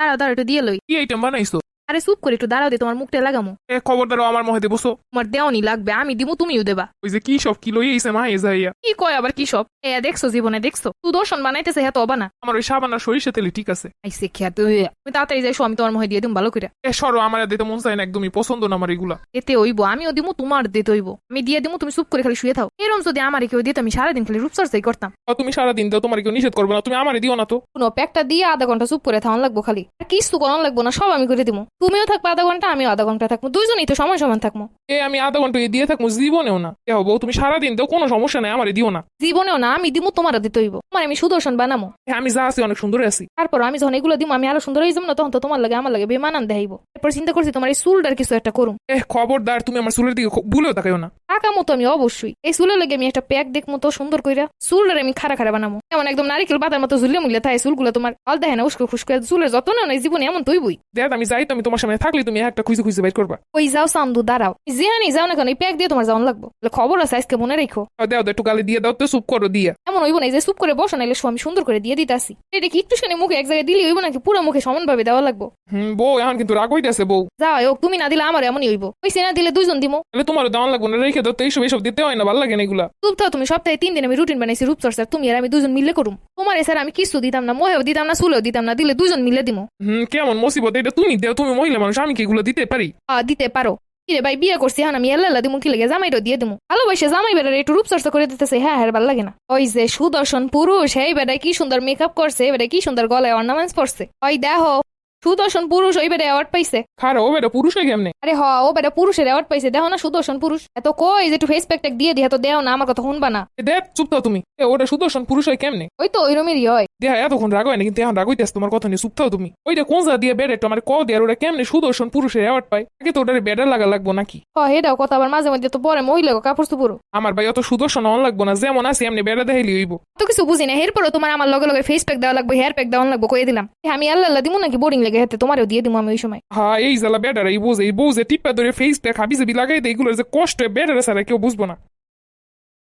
দাঁড়াও দাঁড়াও একটু দিয়ে লই। কি আইটেম বানাইছো? আরে চুপ করে একটু দাঁড়াও দে তোমার মুখটা লাগামো। এ খবর দাঁড়াও আমার মহে বসো তোমার দেওয়ানি লাগবে আমি দিমু তুমিও দেবা। ওই যে কি সব কিলো এইছে মা এ যাইয়া। কি কয় আবার কি সব? এ দেখছ জীবনে দেখছ? তুই দর্শন বানাইতেছে হ্যাঁ তো অবানা। আমার ওই সাবান আর সরিষা তেলে ঠিক আছে। আইসে খেয়া তুই তুমি তাড়াতাড়ি যাইছো আমি তোমার মহে দিয়ে দিম ভালো করে এ সরো আমার দিতে মন চায় না একদমই পছন্দ না আমার এগুলা। এতে হইব আমিও দিমু তোমার দিতে হইব। আমি দিয়ে দিমু তুমি চুপ করে খালি শুয়ে থাও। এরম যদি আমার কেউ দিত আমি সারাদিন খালি রূপচর্চাই করতাম। তুমি সারাদিন দাও তোমার কেউ নিষেধ করবে না তুমি আমারে দিও না তো। কোনো প্যাকটা দিয়ে আধা ঘণ্টা চুপ করে থাউন লাগবো খালি। আর কিছু করান লাগবো না সব আমি করে দিমু। তুমিও থাকব আধা ঘণ্টা আমিও আধা ঘণ্টা থাকব। দুইজনই তো সমান সমান থাকব। এ আমি আধা ঘণ্টা দিয়ে থাকব জীবনেও না। এ বউ তুমি সারাদিন তো কোনো সমস্যা নাই আমারে দিও না। জীবনেও না আমি দিমু তোমার দিতে হইব। তোমার আমি সুদর্শন বানামো। আমি যা আছি অনেক সুন্দর আছি। তারপর আমি যখন এগুলো দিমু আমি আরও সুন্দর হয়ে যাব না তখন তো তোমার লাগে আমার লাগে বেমানান দেখাইবো। এরপর চিন্তা করছি তোমার এই চুলটার কিছু একটা করুম। এ খবরদার তুমি আমার চুলের দিকে ভুলেও তাকাইও না। টাকা মতো আমি অবশ্যই। এই চুলের লাগে আমি একটা প্যাক দেখব তো সুন্দর কইরা চুলটার আমি খারা খারা বানাবো এমন একদম নারিকেল পাতার মতো ঝুলে মুলে তাই চুলগুলো তোমার আল দেখে না উস্কো খুশকো চুলের যত না নাই জীবনে এমন তুই বই দেখ আমি যাই তো আমি তোমার সামনে থাকলে তুমি একটা খুঁজে খুঁজে বাইর করবা। ওই যাও সামদু দাঁড়াও। যেহানি যাও না কেন এই প্যাক দিয়ে তোমার যাওয়ান লাগবো। খবর আছে আজকে মনে রেখো। দেও দাও, একটু গালে দিয়ে দাও তো চুপ করো দিয়া। এমন হইব না এই যে চুপ করে বসো নাইলে আমি সুন্দর করে দিয়ে দিতাছি। এটা কি একটু শুনে মুখে এক জায়গায় দিলে হইব নাকি পুরো মুখে সমানভাবে দেওয়া লাগবো? হুম বউ এখন কিন্তু রাগ হইতেছে বউ। যাও তুমি না দিলে আমার এমনই হইব। ওই না দিলে দুইজন দিমো। তাহলে তোমারও দাম লাগবো না রেখে দাও তো এইসব এইসব দিতে হয় না ভালো লাগে না এগুলা। চুপ থাও তুমি সপ্তাহে তিন দিন আমি রুটিন বানাইছি রূপচর্চার। তুমি আর আমি দুজন মিলে করুম। তোমার স্যার আমি কিছু দিতাম না মোহেও দিতাম না চুলেও দিতাম না দিলে দুজন মিলে দিমো। হুম কেমন মুসিবত এটা তুমি দেও তুমি মহিলা মানুষ আমি কি এগুলো দিতে পারি? আ, দিতে পারো। কিরে ভাই বিয়ে করছি হ্যাঁ আমি এল্লা দিমু কি লাগে জামাইরও দিয়ে দিমু। ভালোবাসে জামাই বেড়ারে একটু রূপচর্চা করে দিতেছে হ্যাঁ হ্যাঁ ভালো লাগে না। ওই যে সুদর্শন পুরুষ এই বেড়ায় কি সুন্দর মেকআপ করছে এবারে কি সুন্দর গলায় অর্নামেন্টস পরছে। ওই দেখো সুদর্শন পুরুষ ওই বেড়ে অ্যাওয়ার্ড পাইছে। খারা ও বেটা পুরুষ হয়ে কেমনে? আরে হ ও বেটা পুরুষের অ্যাওয়ার্ড পাইছে। দেখো না সুদর্শন পুরুষ। এত কই যে একটু ফেস প্যাক দিয়ে দিয়ে তো দেও না আমার কথা শুনবা না। এ দেখ চুপ তো তুমি। এ ওটা সুদর্শন পুরুষ হয় কেমনে? ওই তো ওই ওইরমেরই হয়। দেহা এতক্ষণ রাগ হয় না কিন্তু এখন রাগ হইতেছে তোমার কথা নিয়ে চুপ থাও তুমি। ওইটা কোন যা দিয়ে বেড়ে আমার ক দিয়ে ওরা কেমনে সুদর্শন পুরুষের অ্যাওয়ার্ড পায়? আগে তো ওটারে বেডার লাগা লাগবো নাকি? হ এটাও কথা আবার মাঝে মধ্যে তো পরে মহিলা কাপড় চুপুর আমার ভাই অত সুদর্শন অন লাগবো না যেমন আছে এমনি বেড়া দেখাইলি হইব। তো কিছু বুঝি না এরপরও তোমার আমার লগে লগে ফেস প্যাক দেওয়া লাগবে হেয়ার প্যাক দেওয়া লাগবো কয়ে দিলাম। আমি আল্লাহ আল্লাহ দিমু নাকি বোরিং লেগে হাতে? তোমারও দিয়ে দিমু আমি ওই সময়। হ্যাঁ এই জ্বালা বেডার এই বোঝে এই বোঝে টিপা ধরে ফেস প্যাক হাবি জাবি লাগাই দেয় এগুলোর যে কষ্ট বেডারে ছাড়া কেউ বুঝব না।